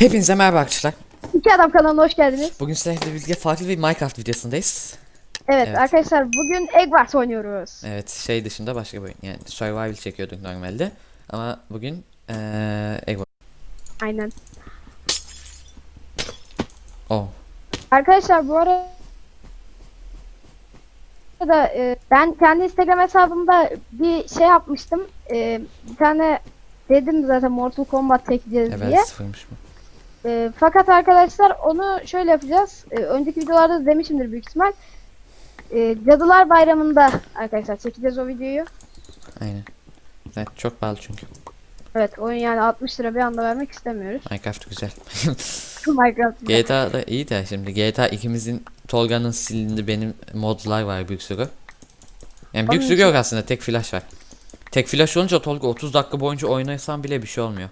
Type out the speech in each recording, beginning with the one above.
Hepinize merhaba arkadaşlar. İki Adam kanalına hoş geldiniz. Bugün sizlerle birlikte farklı bir Minecraft videosundayız. Evet, Evet. arkadaşlar bugün Egg Wars oynuyoruz. Evet şey dışında başka bir oyun. Yani survival çekiyorduk normalde. Ama bugün eee Egg Aynen. Oh. Arkadaşlar bu arada da e, ben kendi Instagram hesabımda bir şey yapmıştım. E, bir tane dedim zaten Mortal Kombat çekeceğiz diye. Evet sıfırmış bu. E, fakat arkadaşlar onu şöyle yapacağız. E, önceki videolarda da demişimdir büyük ihtimal. E, Cadılar Bayramı'nda arkadaşlar çekeceğiz o videoyu. Aynen. Evet çok pahalı çünkü. Evet oyun yani 60 lira bir anda vermek istemiyoruz. Minecraft güzel. Minecraft. GTA da iyi de şimdi GTA ikimizin Tolga'nın silindi benim modlar var büyük sürü. Yani büyük sürü yok aslında tek flash var. Tek flash olunca Tolga 30 dakika boyunca oynasan bile bir şey olmuyor.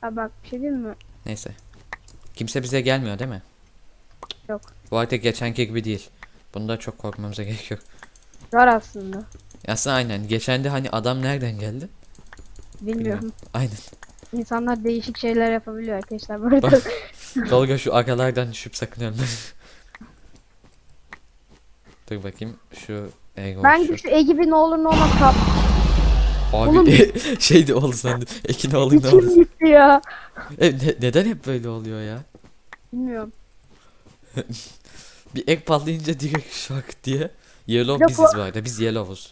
Ha bak bir şey diyeyim mi? Neyse. Kimse bize gelmiyor değil mi? Yok. Bu artık geçenki gibi değil. Bunda çok korkmamıza gerek yok. Var aslında. Aslında aynen. Geçen de hani adam nereden geldi? Bilmiyorum. Aynen. İnsanlar değişik şeyler yapabiliyor arkadaşlar bu arada. Tolga şu agalardan düşüp sakın ölme. Dur bakayım şu ego ben şu. şu Egibi ne olur ne olmaz kap. Abi Oğlum- şeydi oldu sandı. Ekin oğlum ne oldu? İçim gitti ya. E, ne- neden hep böyle oluyor ya? Bilmiyorum. Bir ek patlayınca direkt şak diye. Yellow de biziz bu- arada. Biz Yellow'uz.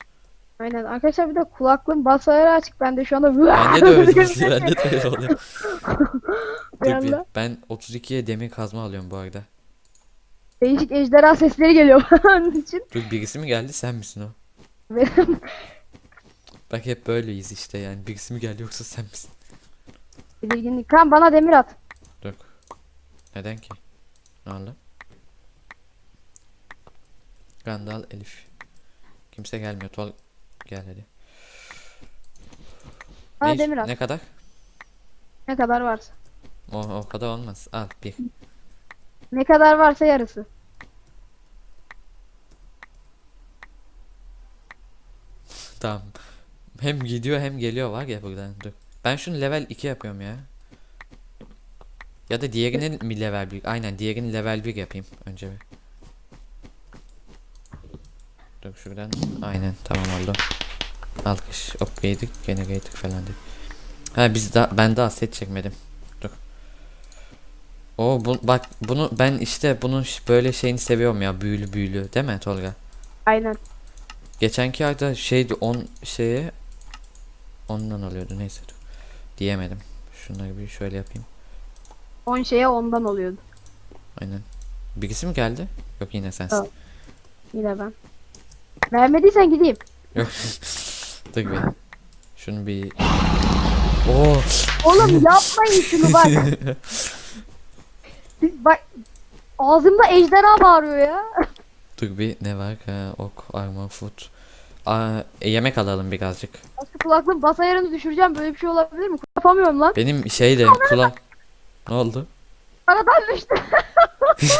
Aynen arkadaşlar bir de kulaklığım basayarı açık. Ben de şu anda Bende de öyle oluyor. Bende de öyle oluyor. Bir Dur bir. anda Ben 32'ye demir kazma alıyorum bu arada. Değişik ejderha sesleri geliyor onun için. Dur birisi mi geldi sen misin o? Bak hep böyleyiz işte yani. Birisi mi geldi yoksa sen misin? tedirginlik. Kan bana demir at. Dur. Neden ki? Ne oldu? Gandal Elif. Kimse gelmiyor. Tol gel hadi. Bana Ne, demir at. ne kadar? Ne kadar varsa. O, o kadar olmaz. Al bir. Ne kadar varsa yarısı. Tamam. Hem gidiyor hem geliyor var ya buradan. Dur. Ben şunu level 2 yapıyorum ya. Ya da diğerinin mi level 1? Aynen diğerini level 1 yapayım önce bir. Dur şuradan. Aynen tamam oldu. Alkış. Upgrade generator falan değil. Ha biz daha ben daha set çekmedim. Dur. O bu, bak bunu ben işte bunun böyle şeyini seviyorum ya büyülü büyülü değil mi Tolga? Aynen. Geçenki ayda şeydi 10 şeye ondan alıyordu neyse dur. Diyemedim. Şunları bir şöyle yapayım. 10 şeye ondan oluyordu. Aynen. Birisi mi geldi? Yok yine sensin. Yok. Yine ben. Vermediysen gideyim. Yok. dur bir. Şunu bir Oo. Oğlum yapmayın şunu bak. bak ağzımda ejderha bağırıyor ya. dur bir ne var? Ha, ok, armor, food. Aa, e, yemek alalım birazcık. Aslında kulaklığın bas ayarını düşüreceğim. Böyle bir şey olabilir mi? Yapamıyorum lan. Benim şey de kulak. Ne oldu? Aradan düştü.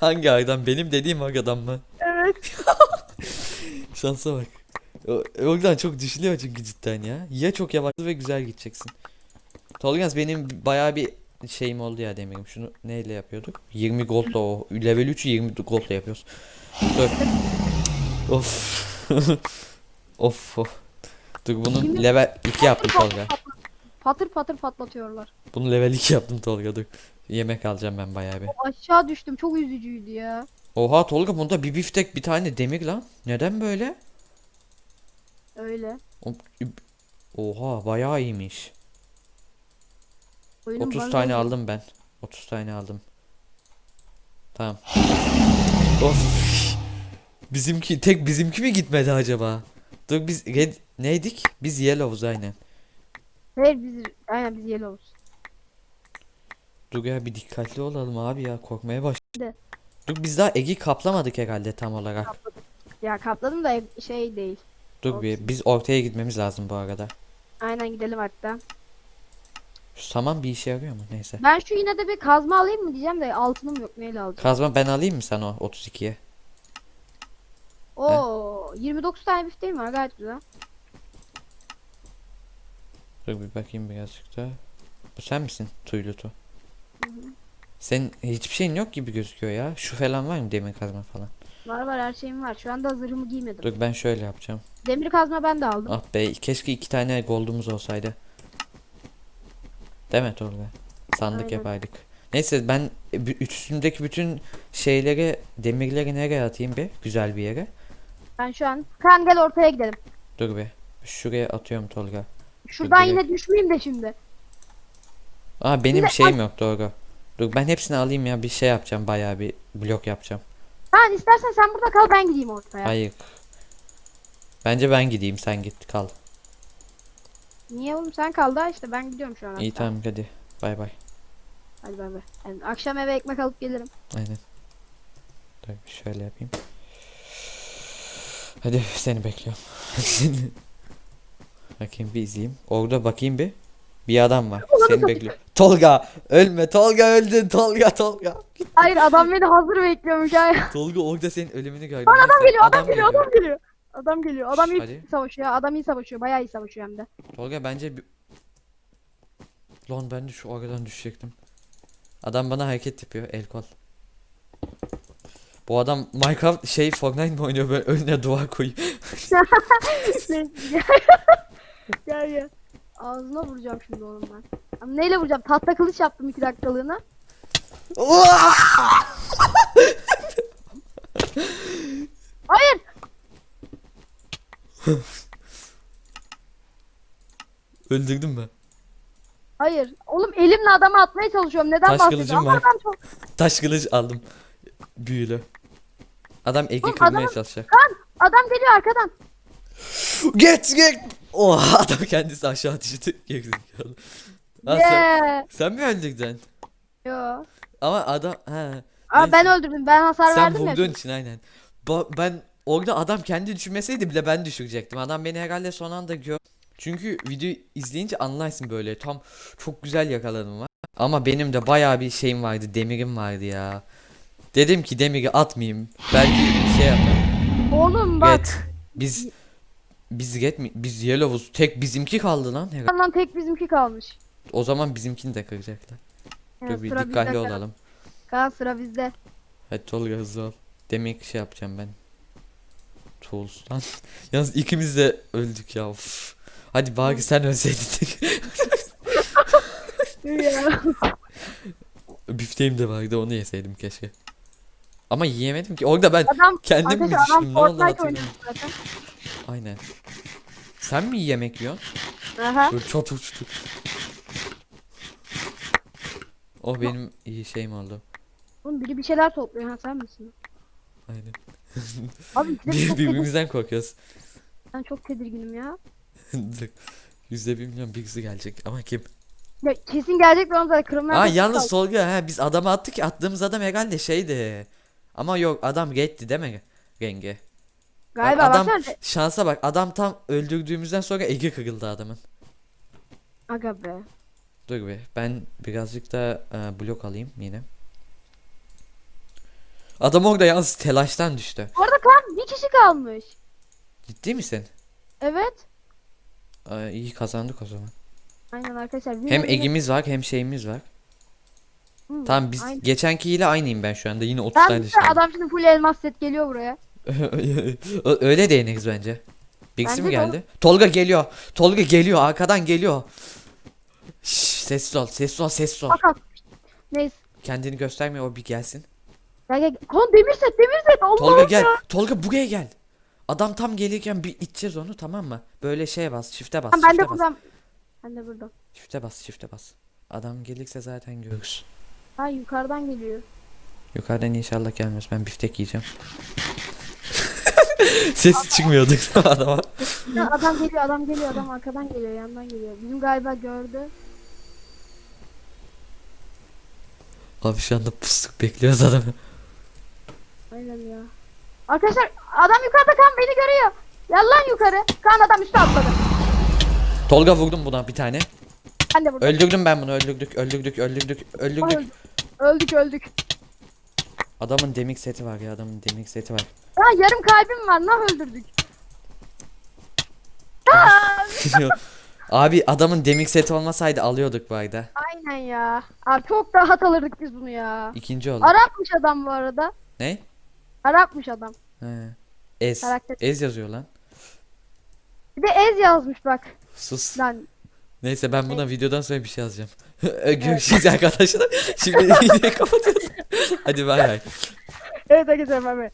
Hangi aydan? Benim dediğim aydan mı? evet. Şansa bak. O, o yüzden çok düşülüyor çünkü cidden ya. Ya çok yavaş ve güzel gideceksin. Tolgaz benim bayağı bir şeyim oldu ya demirim. Şunu neyle yapıyorduk? 20 goldla o. Level 3'ü 20 goldla yapıyoruz. Dur. of. of of. Dur bunu Yirmi- level 2 yaptım Tolga. Patır patır patlatıyorlar. Bunu level 2 yaptım Tolga dur. Yemek alacağım ben bayağı bir. Aşağı düştüm. Çok üzücüydü ya. Oha Tolga bunda bir biftek bir tane demir lan. Neden böyle? Öyle. Oha bayağı iyiymiş. Oyunun 30 bana tane aldım ben. 30 tane aldım. Tamam. Of. Bizimki tek bizimki mi gitmedi acaba? Dur biz red neydik? Biz yellow'uz aynen. Hayır biz aynen biz yellows. Dur ya bir dikkatli olalım abi ya korkmaya başladım. De. Dur biz daha Egi kaplamadık herhalde tam olarak. Ya kapladım da şey değil. Dur bir biz ortaya gitmemiz lazım bu arada. Aynen gidelim hatta. Şu saman bir işe yarıyor mu? Neyse. Ben şu yine de bir kazma alayım mı diyeceğim de altınım yok neyle alacağım. Kazma ben alayım mı sana o 32'ye? Oo 29 tane bifteğim var gayet güzel. Dur bir bakayım birazcık daha. Bu sen misin Tuylutu? Senin hiçbir şeyin yok gibi gözüküyor ya. Şu falan var mı demir kazma falan? Var var her şeyim var. Şu anda zırhımı giymedim. Dur ben şöyle yapacağım. Demir kazma ben de aldım. Ah be keşke iki tane goldumuz olsaydı. Değil mi Tolga? Sandık Aynen. yapardık. Neyse ben üstündeki bütün şeyleri demirleri nereye atayım bir güzel bir yere. Ben şu an. Kan gel ortaya gidelim. Dur bir. Şuraya atıyorum Tolga. Şuradan yine düşmeyeyim de şimdi. Aa benim Şimdi- şeyim yok doğru. Dur ben hepsini alayım ya bir şey yapacağım bayağı bir blok yapacağım. Kaan istersen sen burada kal ben gideyim ortaya. Hayır. Bence ben gideyim sen git kal. Niye oğlum sen kal da işte ben gidiyorum şu an. İyi hatta. tamam hadi. Bay bay. Hadi bay bay. Yani akşam eve ekmek alıp gelirim. Aynen. Dur bir şöyle yapayım. Hadi seni bekliyorum. bakayım bir izleyeyim. Orada bakayım bir. Bir adam var. Seni bekliyor. Tolga ölme. Tolga öldün. Tolga Tolga. Hayır adam beni hazır bekliyormuş ya. Tolga orada senin ölümünü gördüm. Adam geliyor adam geliyor adam geliyor. Adam geliyor. Adam iyi Hadi. savaşıyor. Adam iyi savaşıyor. Bayağı iyi savaşıyor hem de. Tolga bence bir... Lan ben de şu aradan düşecektim. Adam bana hareket yapıyor el kol. Bu adam Minecraft şey Fortnite mi oynuyor böyle önüne duvar koyuyor. Neyse, gel. gel gel. Ağzına vuracağım şimdi oğlum ben. Ama neyle vuracağım? Tahta kılıç yaptım iki dakikalığına. Hayır. Öldürdün mü? Hayır. Oğlum elimle adamı atmaya çalışıyorum. Neden Taş bahsediyorsun? kılıcım Ama var. adam çok... Taş kılıç aldım. Büyülü. Adam egi Oğlum kırmaya adamın- çalışacak. Kan adam geliyor arkadan. Geç geç. Oha adam kendisi aşağı düştü. Gerizekalı. Lan sen, Yeah. sen mi öldürdün? Yo. Ama adam ha. Aa, ben öldürdüm. Ben hasar Sen verdim ya. vurduğun için aynen. Ba- ben orada adam kendi düşürmeseydi bile ben düşürecektim. Adam beni herhalde son anda gör. Çünkü video izleyince anlarsın böyle tam çok güzel yakaladım var. Ama benim de bayağı bir şeyim vardı, demirim vardı ya. Dedim ki demiri atmayayım. Belki şey yaparım. Oğlum bak. Get. Biz biz get mi? Biz Yellow'uz. Tek bizimki kaldı lan. herhalde. Lan tek bizimki kalmış. O zaman bizimkini de kıracaklar. Dur bir dikkatli bizde. Olalım. Kaan sıra bizde. Hadi Tolga hızlı ol. Demir şey yapacağım ben. Tools lan. Yalnız ikimiz de öldük ya. Of. Hadi bari sen ölseydin. Ya. Büfteğim de vardı onu yeseydim keşke. Ama yiyemedim ki. Orada ben adam kendim mi arkadaşlar adam ne oldu Fortnite hatırlamıyorum. oynuyor zaten. Aynen. Sen mi yemek yiyorsun? Aha. Böyle çok uçtu. O benim iyi şeyim oldu. Oğlum biri bir şeyler topluyor ha sen misin? Aynen. Abi ikide bir çok birbirimizden korkuyoruz. Ben çok tedirginim ya. Dur. Yüzde bir milyon birisi gelecek ama kim? ya kesin gelecek ben zaten kırılmaya Aa yalnız Tolga ha biz adamı attık ya attığımız adam herhalde şeydi. Ama yok adam geçti değil mi rengi? Galiba adam- baksana. Şansa bak adam tam öldürdüğümüzden sonra egi kırıldı adamın. Aga be. Dur be ben birazcık da e, blok alayım yine. Adam orada yalnız telaştan düştü. Orada kan bir kişi kalmış. Ciddi misin? Evet. Aa, iyi kazandık o zaman. Aynen arkadaşlar. Hem egimiz var hem şeyimiz var. Hı, Tamam biz aynen. geçenkiyle aynıyım ben şu anda yine 30 Ben tane de şey. adam şimdi full elmas set geliyor buraya. Ö- Öyle değiniriz bence. Birisi mi Bence de geldi? Tolga geliyor. Tolga geliyor. Arkadan geliyor. Şşş, sessiz ol. Sessiz ol. Sessiz ol. Fakat. Neyse. Kendini göstermiyor. O bir gelsin. Gel gel. Kan demir set demir set. Tolga gel. ya. Tolga buraya gel. Adam tam gelirken bir iteceğiz onu tamam mı? Böyle şeye bas. Çifte bas. Tamam, ben de buradan. Ben de buradan. Çifte bas. Çifte bas. Adam gelirse zaten görürüz. Ha yukarıdan geliyor. Yukarıdan inşallah gelmez. Ben biftek yiyeceğim. Ses çıkmıyordu adama. Ya adam geliyor adam geliyor adam arkadan geliyor yandan geliyor. Bizim galiba gördü. Abi şu anda pustuk bekliyoruz adamı. Aynen ya. Arkadaşlar adam yukarıda kan beni görüyor. Gel lan yukarı. Kan adam üstü atladı. Tolga vurdum buna bir tane. Ben de burada. Öldürdüm ben bunu öldürdük öldürdük öldürdük öldürdük. Öldük. Öldük öldük. Adamın demik seti var ya adamın demik seti var. Ha yarım kalbim var. Nah öldürdük. Abi adamın demik seti olmasaydı alıyorduk bu ayda. Aynen ya. Abi çok rahat alırdık biz bunu ya. İkinci oldu. Arapmış adam bu arada. Ne? Arapmış adam. He. Ez. Karakter. Ez yazıyor lan. Bir de ez yazmış bak. Sus. Lan Neyse ben buna videodan sonra bir şey yazacağım. Görüşürüz arkadaşlar. Şimdi videoyu kapatıyoruz. Hadi bay bay. Evet arkadaşlar bay bay.